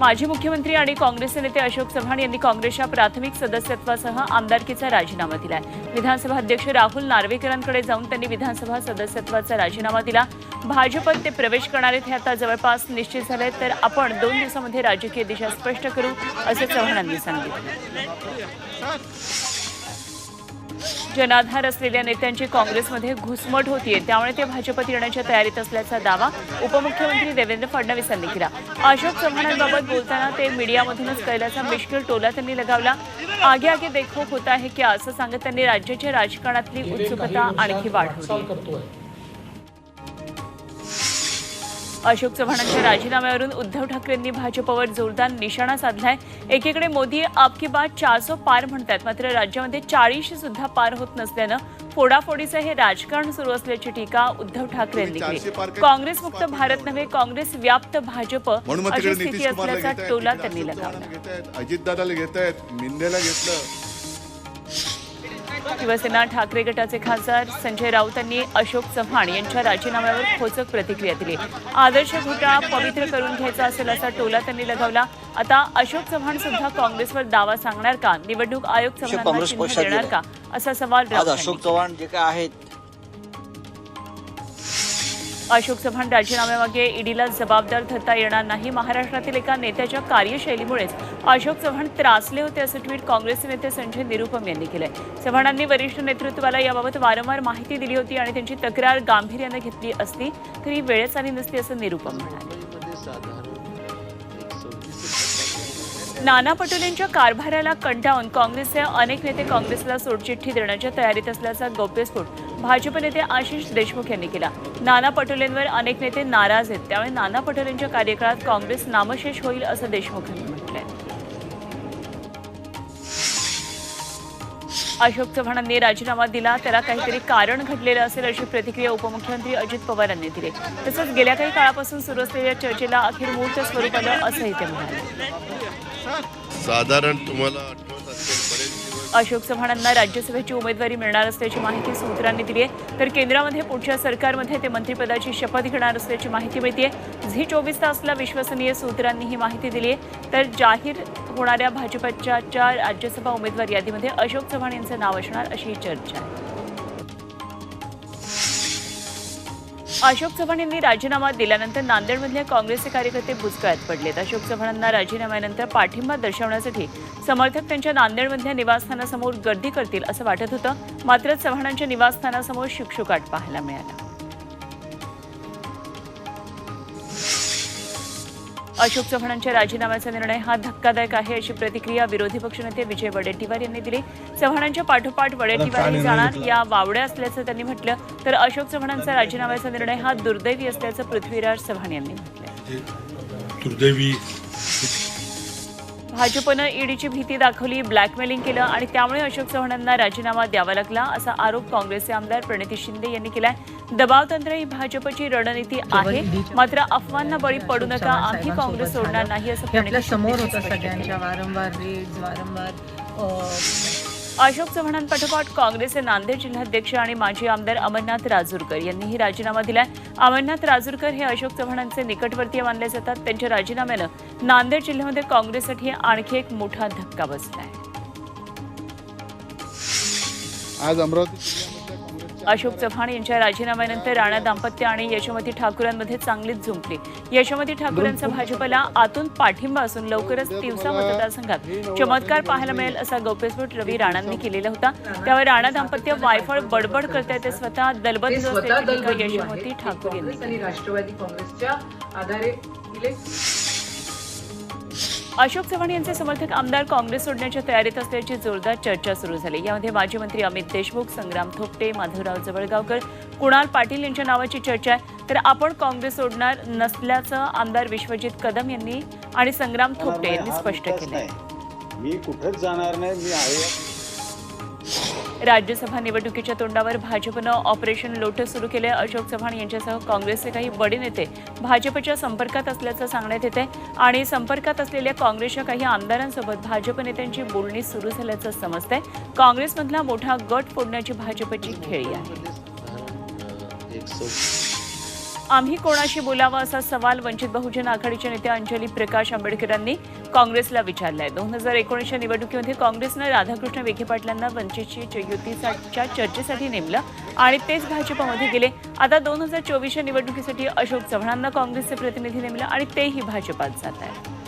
माजी मुख्यमंत्री आणि काँग्रेसचे नेते अशोक चव्हाण यांनी काँग्रेसच्या प्राथमिक सदस्यत्वासह आमदारकीचा राजीनामा दिलाय विधानसभा अध्यक्ष राहुल नार्वेकरांकडे जाऊन त्यांनी विधानसभा सदस्यत्वाचा राजीनामा दिला. भाजपत ते प्रवेश करणार आहेत हे आता जवळपास निश्चित झाले तर आपण दोन दिवसामध्ये राजकीय दिशा स्पष्ट करू असं चव्हाणांनी सांगितलं. जनाधार असलेल्या नेत्यांची काँग्रेसमध्ये घुसमट होतीये. त्यामुळे ते भाजपात येण्याच्या तयारीत असल्याचा दावा उपमुख्यमंत्री देवेंद्र फडणवीस यांनी केला. अशोक चव्हाणांबाबत बोलताना ते मीडियामधूनच कैलाचा मिश्किल टोला त्यांनी लगावला. आगे आगे देखो होता आहे की असं सांगत त्यांनी राज्याच्या राजकारणातली उत्सुकता आणखी वाढवली. अशोक चव्हाणांच्या राजीनाम्यावरून उद्धव ठाकरेंनी भाजपवर जोरदार निशाणा साधलाय. एकीकडे मोदी आपकी बात चारसो पार म्हणतात मात्र राज्यामध्ये चाळीशी सुद्धा पार होत नसल्यानं फोडाफोडीचं हे राजकारण सुरू असल्याची टीका उद्धव ठाकरे यांनी चारशे पार केली काँग्रेस मुक्त भारत नव्हे काँग्रेस व्याप्त भाजप अशी स्थिती असल्याचा टोला त्यांनी लगावला. अजितदादाला घेत आहेत मिंदेला घेतलं. शिवसेना ठाकरे गटाचे खासदार संजय राऊत यांनी अशोक चव्हाण यांच्या राजीनाम्यावर खोचक प्रतिक्रिया दिली. आदर्श घोटाळा पवित्र करून घ्यायचा असेल असा टोला त्यांनी लगावला. आता अशोक चव्हाण सुद्धा काँग्रेसवर दावा सांगणार का? निवडणूक आयोग पक्षात देणार. का? असा सवाल अशोक चव्हाण जे काय आहेत अशोक चव्हाण राजीनाम्यामागे ईडीला जबाबदार धरता येणार नाही. महाराष्ट्रातील एका नेत्याच्या कार्यशैलीमुळेच अशोक चव्हाण त्रासले होते असं ट्विट काँग्रेसचे नेते संजय निरुपम यांनी केलंय. चव्हाणांनी वरिष्ठ नेतृत्वाला याबाबत वारंवार माहिती दिली होती आणि त्यांची तक्रार गांभीर्यानं घेतली असती तरी वेळेच आली नसती असं निरुपम म्हणाले. नाना पटोलेंच्या कारभाराला कंटाळून काँग्रेसचे अनेक नेते काँग्रेसला सोडचिठ्ठी देण्याच्या तयारीत असल्याचा गौप्यस्फोट भाजप नेते आशिष देशमुख यांनी केला. नाना पटोलेंवर अनेक नेते नाराज आहेत. त्यामुळे नाना पटोलेंच्या कार्यकाळात काँग्रेस नामशेष होईल असं देशमुख यांनी म्हटलंय. अशोक चव्हाणांनी राजीनामा दिला त्याला काहीतरी कारण घडलेलं असेल अशी प्रतिक्रिया उपमुख्यमंत्री अजित पवार यांनी दिली. तसंच गेल्या काही काळापासून सुरू असलेल्या चर्चेला अखेर मूर्त स्वरूप आलं असंही ते म्हणाले. साधारण तुम्हाला अशोक चव्हाणांना राज्यसभेची उमेदवारी मिळणार असल्याची माहिती सूत्रांनी दिली आहे तर केंद्रामध्ये पुढच्या सरकारमध्ये ते मंत्रिपदाची शपथ घेणार असल्याची माहिती मिळते झी चोवीस तासला विश्वसनीय सूत्रांनी ही माहिती दिली आहे तर जाहीर होणाऱ्या भाजपच्या राज्यसभा उमेदवार यादीमध्ये अशोक चव्हाण यांचं नाव असणार अशी चर्चा आहे. अशोक चव्हाण यांनी राजीनामा दिल्यानंतर नांदेडमधल्या काँग्रेसचे कार्यकर्ते बुचकळ्यात पडलेत. अशोक चव्हाणांना राजीनाम्यानंतर पाठिंबा दर्शवण्यासाठी समर्थक त्यांच्या नांदेडमधल्या निवासस्थानासमोर गर्दी करतील असं वाटत होतं. मात्र चव्हाणांच्या निवासस्थानासमोर शुकशुकाट पाहायला मिळाला. अशोक चव्हाणांच्या राजीनाम्याचा निर्णय हा धक्कादायक आहे अशी प्रतिक्रिया विरोधी पक्षनेते विजय वडेट्टीवार यांनी दिली. चव्हाणांच्या पाठोपाठ वडेट्टीवारही जाणार या वावड्या असल्याचं त्यांनी म्हटलं. तर अशोक चव्हाणांचा राजीनाम्याचा निर्णय हा दुर्दैवी असल्याचं पृथ्वीराज चव्हाण यांनी म्हटलं दुर्दैवी. भाजपनं ईडीची भीती दाखवली ब्लॅकमेलिंग केलं आणि त्यामुळे अशोक चव्हाणांना राजीनामा द्यावा लागला असा आरोप काँग्रेसचे आमदार प्रणिती शिंदे यांनी केलाय. दबावतंत्र ही भाजपची रणनीती आहे. मात्र अफवांना बळी पडू नका. आम्ही काँग्रेस सोडणार नाही असं आपल्या प्रणिती समोर होतं. सगळ्यांच्या वारंवार रेड्स वारंवार अशोक चव्हाणांपाठोपाठ काँग्रेसचे नांदेड जिल्हाध्यक्ष आणि माजी आमदार अमरनाथ राजूरकर यांनीही राजीनामा दिलाय. अमरनाथ राजूरकर हे अशोक चव्हाणांचे निकटवर्तीय मानले जातात. त्यांच्या राजीनाम्यानं नांदेड जिल्ह्यामध्ये काँग्रेससाठी आणखी एक मोठा धक्का बसलाय. आज अमरावती अशोक चव्हाण यांच्या राजीनाम्यानंतर राणा दाम्पत्य आणि यशोमती ठाकूरांमध्ये चांगलीच झुंपली. यशोमती ठाकूरांचा भाजपला आतून पाठिंबा असून लवकरच तिवसा मतदारसंघात चमत्कार पाहायला मिळेल असा गौप्यस्फोट रवी राणांनी केलेला होता. त्यावर राणा दाम्पत्य वायफळ बडबड करतायत ते स्वतः असल्याची टीका दलबदलू यशोमती. ठाकूर यांनी राष्ट्रवादी काँग्रेसच्या आधारे अशोक चव्हाण यांचे समर्थक आमदार काँग्रेस सोडण्याच्या तयारीत असल्याची जोरदार चर्चा सुरू झाली. यामध्ये माजी मंत्री अमित देशमुख संग्राम थोपटे माधवराव जवळगावकर कुणाल पाटील यांच्या नावाची चर्चा आहे. तर आपण काँग्रेस सोडणार नसल्याचं आमदार विश्वजित कदम यांनी आणि संग्राम थोपटे यांनी स्पष्ट केलं मी कुठेच जाणार नाही मी आहे. राज्यसभा निवडणुकीच्या तोंडावर भाजपनं ऑपरेशन लोटस सुरू केले. अशोक चव्हाण यांच्यासह काँग्रेसचे काही बडे नेते भाजपच्या संपर्कात असल्याचं सांगण्यात येते आणि संपर्कात असलेल्या काँग्रेसच्या काही आमदारांसोबत भाजप नेत्यांची बोलणी सुरू झाल्याचं समजतंय. काँग्रेसमधला मोठा गट फोडण्याची भाजपची खेळी आहे. आम्ही कोणाशी बोलावं असा सवाल वंचित बहुजन आघाडीच्या नेत्या अंजली प्रकाश आंबेडकरांनी काँग्रेसला विचारलाय. दोन हजार एकोणीसच्या निवडणुकीमध्ये काँग्रेसनं राधाकृष्ण विखे पाटलांना वंचितची युतीच्या चर्चेसाठी नेमलं आणि तेच भाजपमध्ये गेले. आता दोन हजार चोवीसच्या निवडणुकीसाठी अशोक चव्हाणांना काँग्रेसचे प्रतिनिधी नेमलं आणि तेही भाजपात जात आहे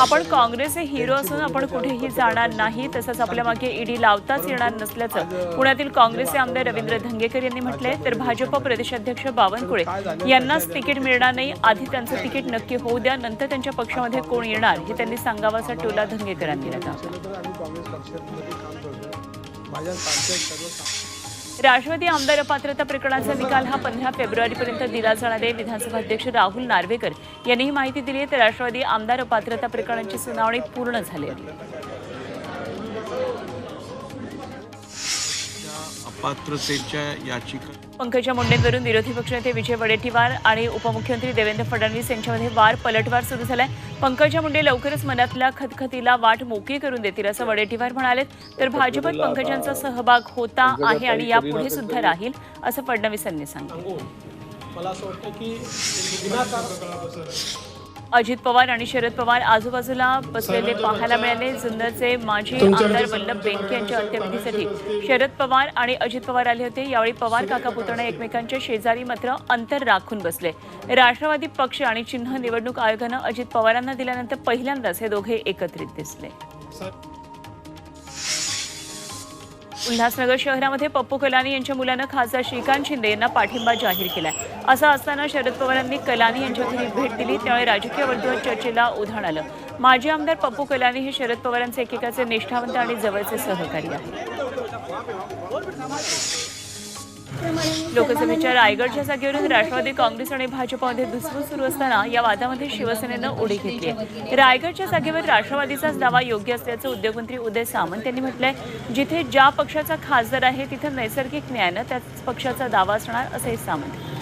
आपण काँग्रेसचे हिरो असून आपण कुठेही जाणार नाही तसंच आपल्या मागे ईडी लावताच येणार नसल्याचं पुण्यातील काँग्रेसचे आमदार रवींद्र धंगेकर यांनी म्हटलंय. तर भाजप प्रदेशाध्यक्ष बावनकुळे यांनाच तिकीट मिळणार नाही. आधी त्यांचं तिकीट नक्की होऊ द्या. नंतर त्यांच्या पक्षामध्ये कोण येणार हे त्यांनी सांगावा असा टोला धंगेकरांनी. लगावला राष्ट्रवादी आमदार अपात्रता प्रकरणाचा निकाल हा पंधरा फेब्रुवारीपर्यंत दिला जाणार आहे. विधानसभा अध्यक्ष राहुल नार्वेकर यांनी ही माहिती दिली आहे. तर राष्ट्रवादी आमदार अपात्रता प्रकरणाची सुनावणी पूर्ण झाली आहे. अपात्रतेच्या याचिका. पंकजा मुंडेंवरून विरोधी पक्षनेते विजय वडेट्टीवार आणि उपमुख्यमंत्री देवेंद्र फडणवीस यांच्यामध्ये वार पलटवार सुरू झालाय. पंकजा मुंडे लवकरच मनातल्या खतखतीला वाट मोकळी करून देतील असं वडेट्टीवार म्हणाले तर भाजपत पंकजांचा सहभाग होता आहे आणि यापुढे सुद्धा राहील असं फडणवीस यांनी सांगितलं अजित पवार आणि शरद पवार आजूबाजूला बसलेले पाहायला मिळाले. जुन्नरचे माजी आमदार वल्लभ बेंके यांच्या अंत्यविधीसाठी शरद पवार आणि अजित पवार आले होते. यावेळी पवार काका पुतणे एकमेकांच्या शेजारी मात्र अंतर राखून बसले. राष्ट्रवादी पक्ष आणि चिन्ह निवडणूक आयोगानं अजित पवारांना दिल्यानंतर पहिल्यांदाच हे दोघे एकत्रित दिसले. उल्हासनगर शहरामध्ये पप्पू कलानी यांच्या मुलानं खासदार श्रीकांत शिंदे यांना पाठिंबा जाहीर केलाय. असं असताना शरद पवारांनी कलानी यांच्या घरी भेट दिली. त्यामुळे राजकीय वर्तुळात चर्चेला उधाण आलं. माजी आमदार पप्पू कलानी हे शरद पवारांचे एकेकाचे निष्ठावंत आणि जवळचे सहकारी आहेत. लोकसभेच्या रायगडच्या जागेवरून राष्ट्रवादी काँग्रेस आणि भाजपमध्ये दुसरं सुरू असताना या वादामध्ये शिवसेनेनं उडी घेतली आहे. रायगडच्या जागेवर राष्ट्रवादीचाच दावा योग्य असल्याचं उद्योगमंत्री उदय सामंत यांनी म्हटलंय. जिथे ज्या पक्षाचा खासदार आहे तिथे नैसर्गिक न्यायानं त्याच पक्षाचा दावा असणार असंही सामंत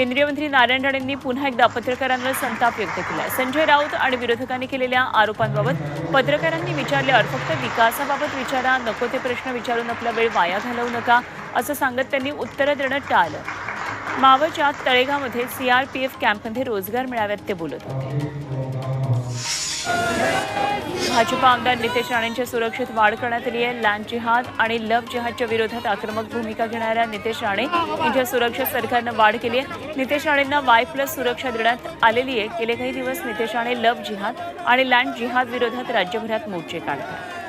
केंद्रीय मंत्री नारायण राणेंनी पुन्हा एकदा पत्रकारांवर संताप व्यक्त केला संजय राऊत आणि विरोधकांनी केलेल्या आरोपांबाबत पत्रकारांनी विचारल्यावर फक्त विकासाबाबत विचारा नको ते प्रश्न विचारून आपला वेळ वाया घालवू नका असं सांगत त्यांनी उत्तरं देणं टाळलं. मावळच्या तळेगावमध्ये सीआरपीएफ कॅम्पमध्ये रोजगार मेळाव्यात ते बोलत होते. भाजपा आमदार नितेश राणेंच्या सुरक्षेत वाढ करण्यात आली आहे. लँड जिहाद आणि लव्ह जिहादच्या विरोधात आक्रमक भूमिका घेणाऱ्या नितेश राणे यांच्या सुरक्षेत सरकारनं वाढ केली आहे. नितेश राणेंना वाय प्लस सुरक्षा देण्यात आलेली आहे. गेले काही दिवस नितेश राणे लव्ह जिहाद आणि लँड जिहाद विरोधात राज्यभरात मोर्चे काढतात.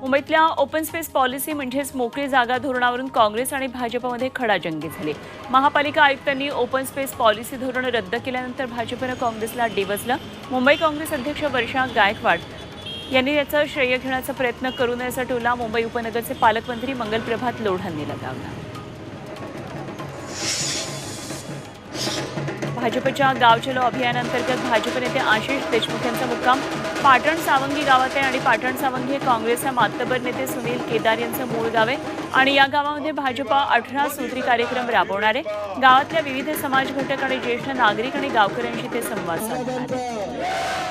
मुंबईतल्या ओपन स्पेस पॉलिसी म्हणजेच मोकळी जागा धोरणावरून काँग्रेस आणि भाजपमध्ये खडाजंगी झाली. महापालिका आयुक्तांनी ओपन स्पेस पॉलिसी धोरण रद्द केल्यानंतर भाजपनं काँग्रेसला डिवचलं मुंबई काँग्रेस अध्यक्ष वर्षा गायकवाड यांनी याचं श्रेय घेण्याचा प्रयत्न करू नये असा टोला मुंबई उपनगरचे पालकमंत्री मंगलप्रभात लोढांनी लगावला. भाजपच्या गाव चलो अभियानांतर्गत भाजप नेते आशिष देशमुख यांचा मुक्काम पाटण सावंगी गावात आहे आणि पाटण सावंगी हे काँग्रेसच्या मातबर नेते सुनील केदार यांचं मूळ गाव आहे. आणि या गावामध्ये भाजपा अठरा सूत्री कार्यक्रम राबवणार आहे. गावातल्या विविध समाज घटक आणि ज्येष्ठ नागरिक आणि गावकऱ्यांशी ते संवाद साधणार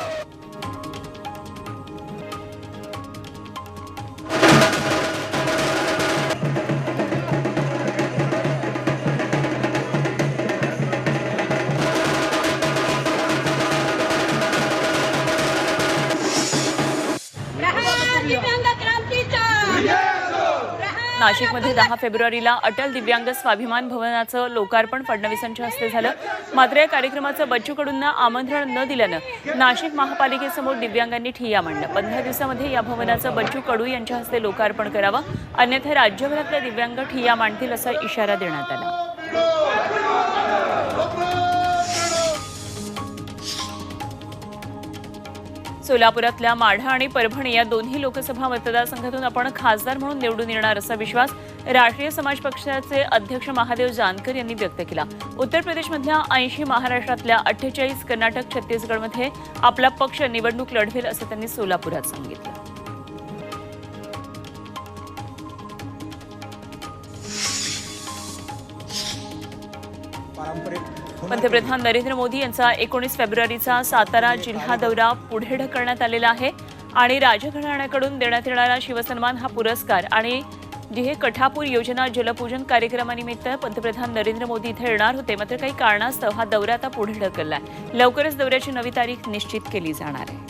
नाशिकमध्ये दहा फेब्रुवारीला अटल दिव्यांग स्वाभिमान भवनाचं लोकार्पण फडणवीसांच्या हस्ते झालं. मात्र या कार्यक्रमाचं बच्चू कडूंना आमंत्रण न दिल्यानं नाशिक महापालिकेसमोर दिव्यांगांनी ठिय्या मांडला पंधरा दिवसामध्ये या भवनाचं बच्चू कडू यांच्या हस्ते लोकार्पण करावं. अन्यथा राज्यभरातल्या दिव्यांग ठिय्या मांडतील असा इशारा देण्यात आला. सोलापुरातल्या माढा आणि परभणी या दोन्ही लोकसभा मतदारसंघातून आपण खासदार म्हणून निवडून येणार असा विश्वास राष्ट्रीय समाज पक्षाचे अध्यक्ष महादेव जानकर यांनी व्यक्त केला. उत्तर प्रदेशमधल्या ऐंशी महाराष्ट्रातल्या अठ्ठेचाळीस कर्नाटक छत्तीसगडमध्ये आपला पक्ष निवडणूक लढवेल असं त्यांनी सोलापुरात सांगितलं. पारंपरिक पंतप्रधान नरेंद्र मोदी यांचा एकोणीस फेब्रुवारीचा सातारा जिल्हा दौरा पुढे ढकलण्यात आलेला आहे आणि राजघराण्याकडून देण्यात येणारा शिवसन्मान हा पुरस्कार आणि डिहे कठापूर योजना जलपूजन कार्यक्रमानिमित्त पंतप्रधान नरेंद्र मोदी इथे येणार होते. मात्र काही कारणास्तव हा दौरा आता पुढे ढकललाय लवकरच दौऱ्याची नवी तारीख निश्चित केली जाणार आहे.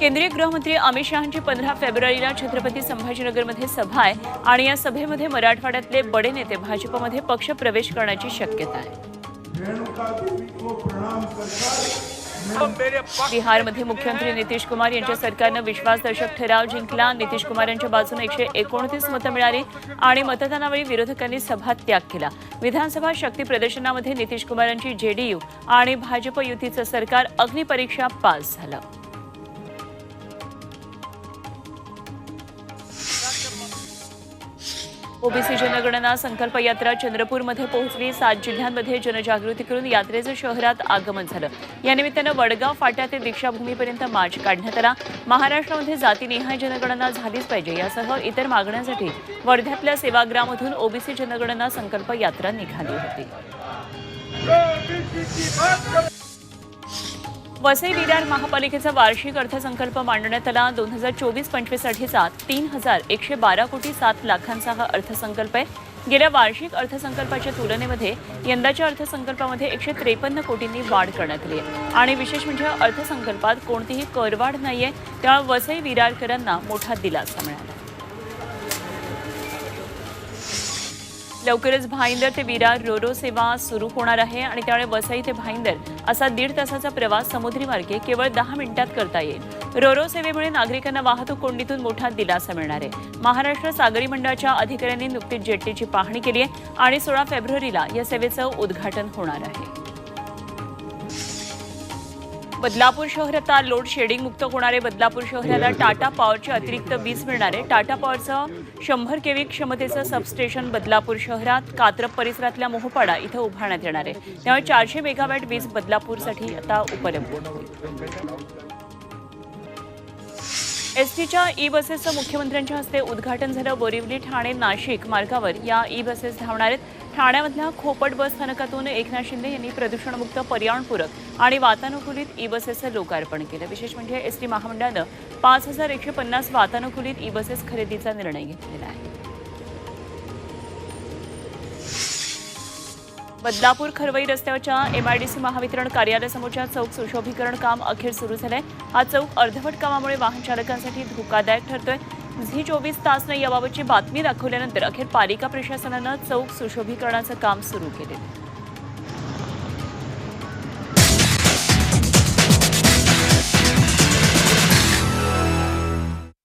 केंद्रीय गृहमंत्री अमित शहांची पंधरा फेब्रुवारीला छत्रपती संभाजीनगरमध्ये सभा आहे आणि या सभेमध्ये मराठवाड्यातले बडे नेते भाजपमध्ये पक्ष प्रवेश करण्याची शक्यता आहे. बिहारमध्ये मुख्यमंत्री नितीश कुमार यांच्या सरकारनं विश्वासदर्शक ठराव जिंकला. नितीश कुमार यांच्या बाजूने एकशे एकोणतीस मतं मिळाली आणि मतदानावेळी विरोधकांनी सभात्याग केला. विधानसभा शक्ती प्रदर्शनामध्ये नितीश कुमार यांची जेडीयू आणि भाजप युतीचं सरकार अग्निपरीक्षा पास झालं. ओबीसी जनगणना संकल्प यात्रा चंद्रपूरमध्ये पोहोचली. सात जिल्ह्यांमध्ये जनजागृती करून यात्रेचं शहरात आगमन झालं. या निमित्तानं वडगाव फाट्या ते दीक्षाभूमीपर्यंत मार्च काढण्यात आला. महाराष्ट्रामध्ये जातीनिहाय जनगणना झालीच पाहिजे. यासह इतर मागण्यांसाठी वर्ध्यातल्या सेवाग्राममधून ओबीसी जनगणना संकल्प यात्रा निघाली होती. वसई विरार महापालिकेचा वार्षिक अर्थसंकल्प मांडण्यात आला दोन हजार चोवीस पंचवीससाठीचा तीन हजार एकशे बारा कोटी सात लाखांचा हा अर्थसंकल्प आहे. गेल्या वार्षिक अर्थसंकल्पाच्या तुलनेमध्ये यंदाच्या अर्थसंकल्पामध्ये एकशे त्रेपन्न कोटींनी वाढ करण्यात आली आहे. आणि विशेष म्हणजे अर्थसंकल्पात कोणतीही करवाढ नाही आहे त्यामुळे वसई विरारकरांना मोठा दिलासा मिळाला. लवकरच भाईंदर ते विरार रोरो सेवा सुरू होणार आहे आणि त्यामुळे वसई ते भाईंदर असा दीड तासाचा प्रवास समुद्री मार्गे केवळ दहा मिनिटात करता येईल. रोरो सेवेमुळे नागरिकांना वाहतूक कोंडीतून मोठा दिलासा मिळणार आहे. महाराष्ट्र सागरी मंडळाच्या अधिकाऱ्यांनी नुकतीच जेट्टीची पाहणी केली आहे आणि सोळा फेब्रुवारीला या सेवेचं उद्घाटन होणार आहे. बदलापूर शहर आता लोड शेडिंग मुक्त होणार. आहे बदलापूर शहराला टाटा पॉवरची अतिरिक्त वीज मिळणार. आहे टाटा पॉवरचं शंभर केवी क्षमतेचं सबस्टेशन बदलापूर शहरात कात्रप परिसरातल्या मोहपाडा इथं उभारण्यात येणार आहे. त्यामुळे चारशे मेगावॅट वीज बदलापूरसाठी आता उपलब्ध. होईल एसटीच्या ई बसेसचं मुख्यमंत्र्यांच्या हस्ते उद्घाटन झालं. बोरिवली ठाणे नाशिक मार्गावर या ई बसेस धावणार आहेत. ठाण्यामधल्या खोपट बस स्थानकातून एकनाथ शिंदे यांनी प्रदूषणमुक्त पर्यावरणपूरक आणि वातानुकूलित ई बसेसचं लोकार्पण केलं. विशेष म्हणजे एस टी महामंडळानं पाच हजार एकशे पन्नास वातानुकूलित ई बसेस खरेदीचा निर्णय घेतलेला आहे. बदलापूर खरवई रस्त्यावरच्या एमआयडीसी महावितरण कार्यालयासमोरच्या चौक सुशोभीकरण काम अखेर सुरू झालंय. हा चौक अर्धवट कामामुळे वाहन चालकांसाठी धोकादायक ठरतोय. झी चोवीस तासनं याबाबतची बातमी दाखवल्यानंतर अखेर पालिका प्रशासनानं चौक सुशोभीकरणाचं काम सुरू केले